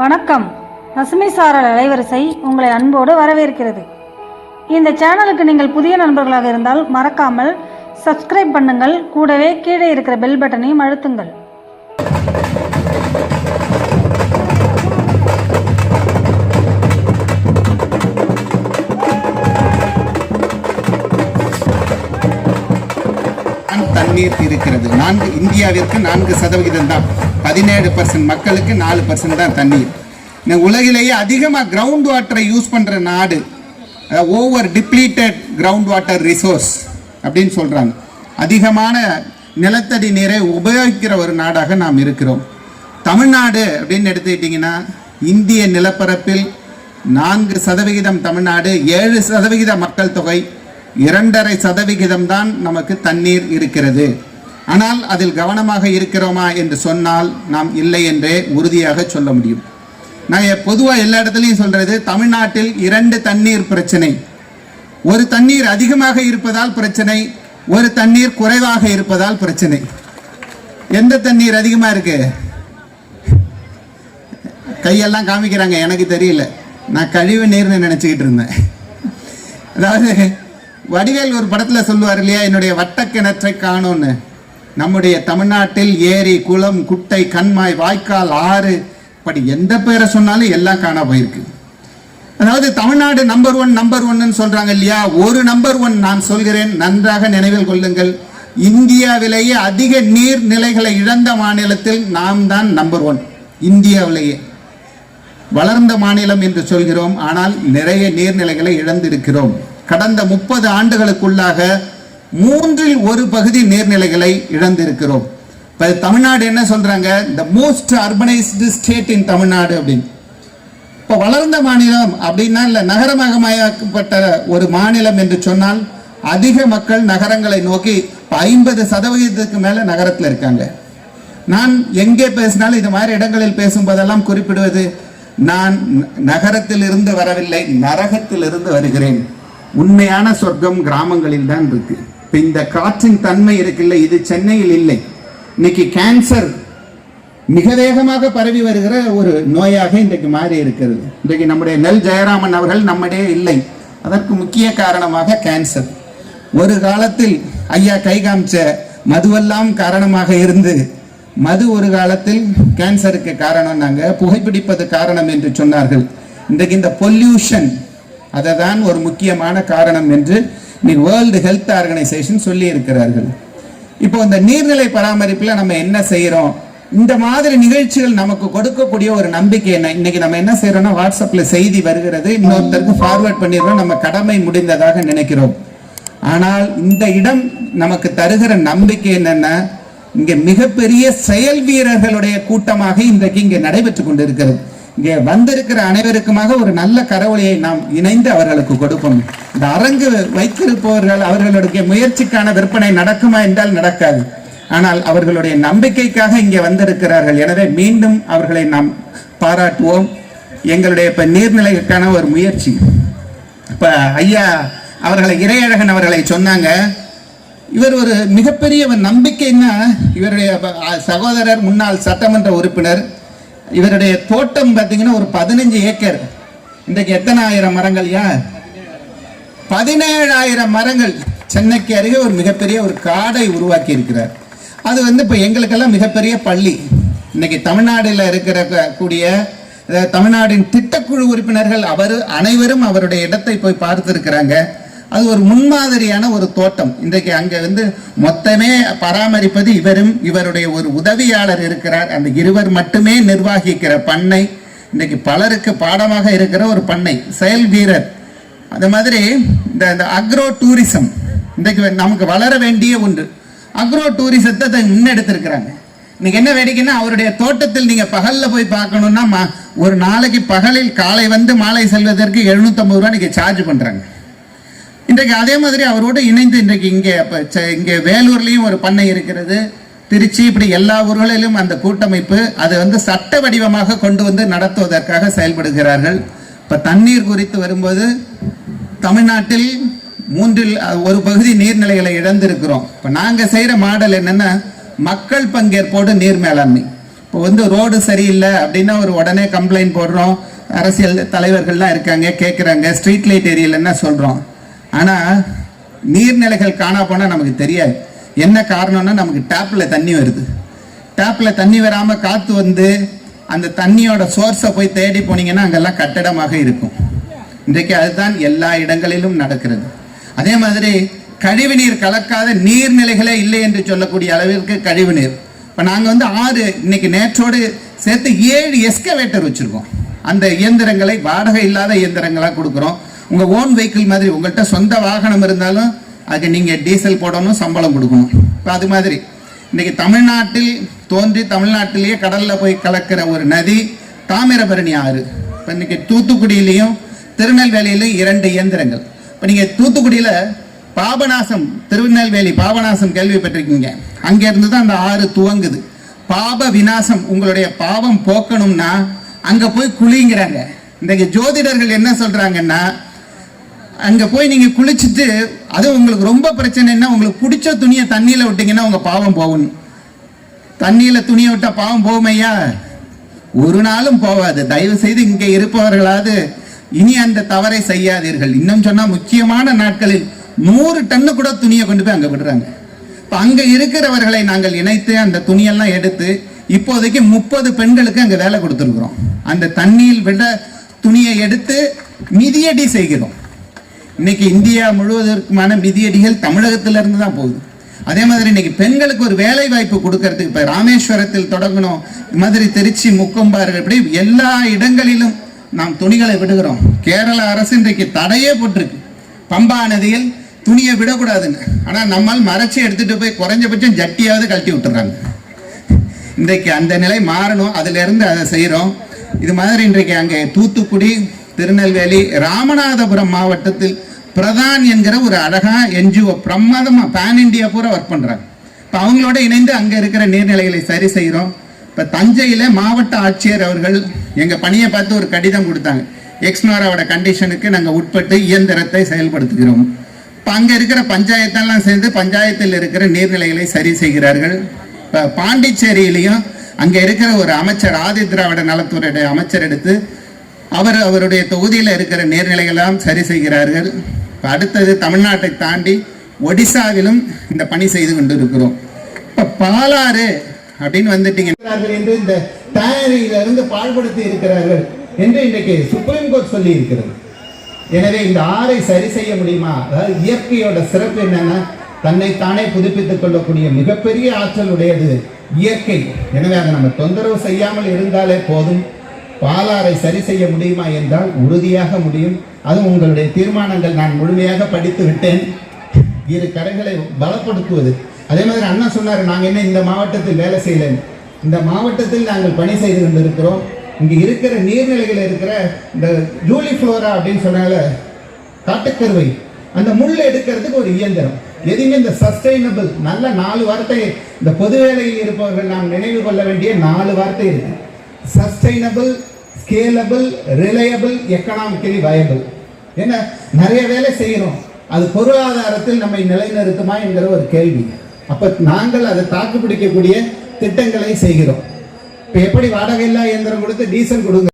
வணக்கம். பசுமை சாரல் அலைவரிசை உங்களை அன்போடு வரவேற்கிறது. இந்த சேனலுக்கு நீங்கள் புதிய நண்பர்களாக இருந்தால் மறக்காமல் சப்ஸ்கிரைப் பண்ணுங்கள். கூடவே கீழே இருக்கிற பெல் பட்டனையும் அழுத்துங்கள். தண்ணீர் இருக்கிறது. நான்கு இந்தியாவிற்கு நான்கு சதவிகிதம் தான் பதினேழு பர்சன்ட் மக்களுக்கு நாலு பர்சன்ட் தான் தண்ணீர். இந்த உலகிலேயே அதிகமாக கிரவுண்ட் வாட்டரை யூஸ் பண்ணுற நாடு over depleted ground water resource அப்படின்னு சொல்கிறாங்க அதிகமான நிலத்தடி நீரை உபயோகிக்கிற ஒரு நாடாக நாம் இருக்கிறோம். தமிழ்நாடு அப்படின்னு எடுத்துக்கிட்டிங்கன்னா இந்திய நிலப்பரப்பில் நான்கு சதவிகிதம் தமிழ்நாடு ஏழு சதவிகித மக்கள் தொகை இரண்டரை சதவிகிதம் தான் நமக்கு தண்ணீர் இருக்கிறது. ஆனால் அதில் கவனமாக இருக்கிறோமா என்று சொன்னால் நாம் இல்லை என்றே உறுதியாக சொல்ல முடியும். நான் பொதுவாக எல்லா இடத்துலையும் சொல்கிறது தமிழ்நாட்டில் இரண்டு தண்ணீர் பிரச்சனை. ஒரு தண்ணீர் அதிகமாக இருப்பதால் பிரச்சனை ஒரு தண்ணீர் குறைவாக இருப்பதால் பிரச்சனை. எந்த தண்ணீர் அதிகமாக இருக்கு? கையெல்லாம் காமிக்கிறாங்க எனக்கு தெரியல. நான் கழிவு நீர்னு நினச்சிக்கிட்டு இருந்தேன். அதாவது வடிவேல் ஒரு படத்தில் சொல்லுவார் இல்லையா என்னுடைய வட்டக்கிணற்றை காணோன்னு. நம்முடைய தமிழ்நாட்டில் ஏரி குளம் குட்டை கண்மாய் வாய்க்கால் ஆறு இப்படி எந்த பேரை சொன்னாலும் எல்லாம் காண போயிருக்கு. அதாவது தமிழ்நாடு நம்பர் ஒன் நம்பர் ஒன்னு சொல்றாங்க இல்லையா? ஒரு நம்பர் ஒன் நான் சொல்கிறேன். நன்றாக நினைவில் கொள்ளுங்கள். இந்தியாவிலேயே அதிக நீர்நிலைகளை இழந்த மாநிலத்தில் நாம் தான் நம்பர் ஒன் இந்தியாவிலேயே. வளர்ந்த மாநிலம் என்று சொல்கிறோம். ஆனால் நிறைய நீர்நிலைகளை இழந்திருக்கிறோம். கடந்த முப்பது ஆண்டுகளுக்குள்ளாக மூன்றில் ஒரு பகுதி நீர்நிலைகளை இழந்திருக்கிறோம். இப்போ தமிழ்நாடு என்ன சொல்கிறாங்க the most urbanised state in Tamil Nadu அப்படின்னு. இப்போ வளர்ந்த மாநிலம் அப்படின்னா இல்லை நகரமயமாக்கப்பட்ட ஒரு மாநிலம் என்று சொன்னால் அதிக மக்கள் நகரங்களை நோக்கி இப்போ ஐம்பது சதவீதத்துக்கு மேலே நகரத்தில் இருக்காங்க. நான் எங்கே பேசினாலும் இது மாதிரி இடங்களில் பேசும்போதெல்லாம் குறிப்பிடுவது நான் நகரத்தில் இருந்து வரவில்லை நரகத்தில் இருந்து வருகிறேன். உண்மையான சொர்க்கம் கிராமங்களில் தான் இருக்குது இந்த காற்றின் தன்மை இருக்குல்ல இது சென்னையில் இல்லை. இன்னைக்கு கேன்சர் மிக வேகமாக பரவி வருகிற ஒரு நோயாக இன்றைக்கு மாறி இருக்கிறது. இன்றைக்கு நம்முடைய நெல் ஜெயராமன் அவர்கள் நம்மிடையே இல்லை. அதற்கு முக்கிய காரணமாக கேன்சர் ஒரு காலத்தில் ஐயா கை காமிச்ச மதுவெல்லாம் காரணமாக இருந்து மது ஒரு காலத்தில் கேன்சருக்கு காரணம் நாங்கள் புகைப்பிடிப்பது காரணம் என்று சொன்னார்கள். இன்றைக்கு இந்த பொல்யூஷன் அதை தான் ஒரு முக்கியமான காரணம் என்று வேர்ல்டு ஹெல்த் ஆர்கனைசேஷன் சொல்லி இருக்கிறார்கள் இப்போ இந்த நீர்நிலை பராமரிப்பில் நம்ம என்ன செய்கிறோம் இந்த மாதிரி நிகழ்ச்சிகள் நமக்கு கொடுக்கக்கூடிய ஒரு நம்பிக்கை என்ன? இன்னைக்கு நம்ம என்ன செய்யறோம்னா வாட்ஸ்அப்ல செய்தி வருகிறது. இன்னொருத்தருக்கு ஃபார்வர்ட் பண்ணிடுறோம். நம்ம கடமை முடிந்ததாக நினைக்கிறோம். ஆனால் இந்த இடம் நமக்கு தருகிற நம்பிக்கை என்னன்னா? இங்க மிகப்பெரிய செயல் வீரர்களுடைய கூட்டமாக இன்றைக்கு இங்கே நடைபெற்று கொண்டிருக்கிறது. இங்கே வந்திருக்கிற அனைவருக்குமாக ஒரு நல்ல கரவொலியை நாம் இணைந்து அவர்களுக்கு கொடுப்போம். இந்த அரங்கு வைத்திருப்பவர்கள் அவர்களுடைய முயற்சிக்கான விற்பனை நடக்குமா என்றால் நடக்காது. ஆனால் அவர்களுடைய நம்பிக்கைக்காக இங்கே வந்திருக்கிறார்கள். எனவே மீண்டும் அவர்களை நாம் பாராட்டுவோம். எங்களுடைய இப்ப நீர்நிலைக்கான ஒரு முயற்சி. இப்ப ஐயா அவர்களை இறையழகன் அவர்களை சொன்னாங்க. இவர் ஒரு மிகப்பெரிய ஒரு நம்பிக்கைன்னா இவருடைய சகோதரர் முன்னாள் சட்டமன்ற உறுப்பினர் இவருடைய தோட்டம் பார்த்தீங்கன்னா ஒரு பதினஞ்சு ஏக்கர். இன்றைக்கு எத்தனை ஆயிரம் மரங்கள் யா? பதினேழாயிரம் மரங்கள். சென்னைக்கு அருகே ஒரு மிகப்பெரிய ஒரு காடை உருவாக்கி இருக்கிறார் அது வந்து இப்போ எங்களுக்கெல்லாம் மிகப்பெரிய பள்ளி. இன்னைக்கு தமிழ்நாடுல இருக்கிற கூடிய தமிழ்நாடின் தமிழ்நாட்டின் திட்டக்குழு உறுப்பினர்கள் அவர் அனைவரும் அவருடைய இடத்தை போய் பார்த்துருக்கிறாங்க. அது ஒரு முன்மாதிரியான ஒரு தோட்டம். இன்றைக்கு அங்கே வந்து மொத்தமே பராமரிப்பது இவரும் இவருடைய ஒரு உதவியாளர் இருக்கிறார். அந்த இருவர் மட்டுமே நிர்வகிக்கிற பண்ணை இன்றைக்கு பலருக்கு பாடமாக இருக்கிற ஒரு பண்ணை செயல் வீரர். அது மாதிரி இந்த இந்த அக்ரோ டூரிசம் இன்றைக்கு நமக்கு வளர வேண்டிய ஒன்று. அக்ரோ டூரிசத்தை அதை முன்னெடுத்திருக்கிறாங்க. இன்னைக்கு என்ன வேடிக்கைன்னா அவருடைய தோட்டத்தில் நீங்க பகல்ல போய் பார்க்கணும்னா ஒரு நாளைக்கு பகலில் காலை வந்து மாலை செல்வதற்கு 750 ரூபா நீங்க சார்ஜ் பண்றாங்க. இன்றைக்கு அதே மாதிரி அவரோடு இணைந்து இன்றைக்கு இங்கே இப்போ இங்கே வேலூர்லேயும் ஒரு பண்ணை இருக்கிறது. திருச்சி இப்படி எல்லா ஊர்களிலும் அந்த கூட்டமைப்பு அதை வந்து சட்ட வடிவமாக கொண்டு வந்து நடத்துவதற்காக செயல்படுகிறார்கள். இப்போ தண்ணீர் குறித்து வரும்போது தமிழ்நாட்டில் மூன்றில் ஒரு பகுதி நீர்நிலைகளை இழந்திருக்கிறோம். இப்போ நாங்கள் செய்கிற மாடல் என்னென்னா மக்கள் பங்கேற்போடு நீர் மேலாண்மை. இப்போ வந்து ரோடு சரியில்லை அப்படின்னா ஒரு உடனே கம்ப்ளைண்ட் போடுறோம். அரசியல் தலைவர்கள்லாம் இருக்காங்க கேட்குறாங்க ஸ்ட்ரீட் லைட் எரியலைன்னா சொல்கிறோம் ஆனால் நீர்நிலைகள் காணா போனால் நமக்கு தெரியாது. என்ன காரணம்னா நமக்கு டேப்பில் தண்ணி வருது. டேப்பில் தண்ணி வராமல் காற்று வந்து அந்த தண்ணியோட சோர்ஸை போய் தேடி போனீங்கன்னா அங்கெல்லாம் கட்டடமாக இருக்கும். இன்றைக்கு அதுதான் எல்லா இடங்களிலும் நடக்கிறது. அதே மாதிரி கழிவுநீர் கலக்காத நீர்நிலைகளே இல்லை என்று சொல்லக்கூடிய அளவிற்கு கழிவு நீர். இப்போ நாங்கள் வந்து ஆறு இன்னைக்கு நேற்றோடு சேர்த்து ஏழு எஸ்கவேட்டர் வச்சுருக்கோம். அந்த இயந்திரங்களை வாடகை இல்லாத இயந்திரங்களாக கொடுக்குறோம். உங்கள் ஓன் வெஹிக்கிள் மாதிரி உங்கள்கிட்ட சொந்த வாகனம் இருந்தாலும் அதுக்கு நீங்கள் டீசல் போடணும் சம்பளம் கொடுக்கணும். இப்போ அது மாதிரி. இன்றைக்கி தமிழ்நாட்டில் தோன்றி தமிழ்நாட்டிலேயே கடலில் போய் கலக்கிற ஒரு நதி தாமிரபரணி ஆறு. இப்போ இன்றைக்கி தூத்துக்குடியிலையும் திருநெல்வேலியிலும் இரண்டு இயந்திரங்கள். இப்போ நீங்கள் தூத்துக்குடியில் பாபநாசம் திருநெல்வேலி பாபநாசம் கேள்விப்பட்டிருக்கீங்க அங்கேருந்து தான் அந்த ஆறு துவங்குது. பாப விநாசம் உங்களுடைய பாவம் போக்கணும்னா அங்கே போய் குளிங்கிறாங்க. இன்றைக்கு ஜோதிடர்கள் என்ன சொல்கிறாங்கன்னா அங்கே போய் நீங்கள் குளிச்சுட்டு அது உங்களுக்கு ரொம்ப பிரச்சனைன்னா உங்களுக்கு பிடிச்ச துணியை தண்ணியில் விட்டீங்கன்னா உங்கள் பாவம் போகணும் தண்ணியில் துணியை விட்டால் பாவம் போகுமையா? ஒரு நாளும் போகாது. தயவு செய்து இங்கே இருப்பவர்களாவது இனி அந்த தவறை செய்யாதீர்கள். இன்னும் சொன்னால் முக்கியமான நாட்களில் நூறு டன்னு கூட துணியை கொண்டு போய் அங்கே விடுறாங்க. இப்போ அங்கே இருக்கிறவர்களை நாங்கள் இணைத்து அந்த துணியெல்லாம் எடுத்து இப்போதைக்கு முப்பது பெண்களுக்கு அங்கே வேலை கொடுத்துருக்குறோம். அந்த தண்ணியில் விட துணியை எடுத்து மிதியடி செய்கிறோம். இன்னைக்கு இந்தியா முழுவதற்குமான மிதியடிகள் தமிழகத்திலிருந்து தான் போகுது. அதே மாதிரி இன்னைக்கு பெண்களுக்கு ஒரு வேலை வாய்ப்பு கொடுக்கறதுக்கு இப்போ ராமேஸ்வரத்தில் தொடங்கணும். மாதிரி திருச்சி முக்கொம்பாறு இப்படி எல்லா இடங்களிலும் நாம் துணிகளை விடுகிறோம். கேரள அரசு இன்றைக்கு தடையே போட்டிருக்கு. பம்பா நதியில் துணியை விடக்கூடாதுன்னு. ஆனால் நம்மால் மறைச்சி எடுத்துட்டு போய் குறைஞ்சபட்சம் ஜட்டியாவது கழட்டி விட்டுறாங்க. இன்றைக்கு அந்த நிலை மாறணும். அதிலிருந்து அதை செய்கிறோம் இது மாதிரி இன்றைக்கு அங்கே தூத்துக்குடி திருநெல்வேலி ராமநாதபுரம் மாவட்டத்தில் பிரதான் என்கிற ஒரு அழகா என்ஜிஓ பிரமாதமாக பேன் இண்டியா பூரா ஒர்க் பண்ணுறாங்க இப்போ அவங்களோட இணைந்து அங்கே இருக்கிற நீர்நிலைகளை சரி செய்கிறோம் இப்போ தஞ்சையில் மாவட்ட ஆட்சியர் அவர்கள் எங்கள் பணியை பார்த்து ஒரு கடிதம் கொடுத்தாங்க. எக்ஸ்னோராவோட கண்டிஷனுக்கு நாங்கள் உட்பட்டு இயந்திரத்தை செயல்படுத்துகிறோம். இப்போ அங்கே இருக்கிற பஞ்சாயத்தெல்லாம் சேர்ந்து பஞ்சாயத்தில் இருக்கிற நீர்நிலைகளை சரி செய்கிறார்கள். இப்போ பாண்டிச்சேரியிலையும் அங்கே இருக்கிற ஒரு அமைச்சர் ஆதி திராவிட நலத்துறையுடைய அமைச்சர் எடுத்து அவர் அவருடைய தொகுதியில் இருக்கிற நேர்நிலைகளெல்லாம் சரி செய்கிறார்கள். அடுத்தது தமிழ்நாட்டை தாண்டி ஒடிசாவிலும் இந்த பணி செய்து கொண்டிருக்கிறோம். இப்போ பாலாறு அப்படின்னு வந்துட்டீங்க. என்று இந்த தயாரியிலிருந்து பாழ்படுத்தி இருக்கிறார்கள் என்று இன்றைக்கு சுப்ரீம் கோர்ட் சொல்லி இருக்கிறது எனவே இந்த ஆறை சரி செய்ய முடியுமா? அதாவது இயற்கையோட சிறப்பு என்னன்னா தன்னைத்தானே புதுப்பித்துக் கொள்ளக்கூடிய மிகப்பெரிய ஆற்றல் உடையது இயற்கை. எனவே அதை நம்ம தொந்தரவு செய்யாமல் இருந்தாலே போதும். பாலாறை சரி செய்ய முடியுமா என்றால் உறுதியாக முடியும். அதுவும் உங்களுடைய தீர்மானங்கள். நான் முழுமையாக படித்து விட்டேன். இரு கரைகளை பலப்படுத்துவது. அதே மாதிரி அண்ணன் சொன்னார் நாங்கள் என்ன இந்த மாவட்டத்தில் வேலை செய்யலைன்னு. இந்த மாவட்டத்தில் நாங்கள் பணி செய்து கொண்டிருக்கிறோம். இங்கே இருக்கிற நீர்நிலைகள் இருக்கிற இந்த ஜூலி ஃப்ளோரா அப்படின்னு சொன்னால காட்டுக்கருவை. அந்த முள் எடுக்கிறதுக்கு ஒரு இயந்திரம். எதுவுமே இந்த சஸ்டைனபிள் நல்ல நாலு வார்த்தை. இந்த பொது வேலையில் இருப்பவர்கள் நாம் நினைவு கொள்ள வேண்டிய நாலு வார்த்தை இருக்கு. Sustainable scalable reliable economically viable ஏன்னா நிறைய வேலை செய்கிறோம். அது பொருளாதாரத்தில் நம்மை நிலைநிறுத்துமா என்கிற ஒரு கேள்வி. அப்ப நாங்கள் அதை தாக்கு பிடிக்கக்கூடிய திட்டங்களை செய்கிறோம். இப்போ எப்படி வாடகை இல்லா இயந்திரம் கொடுத்து டீசல் கொடுங்க?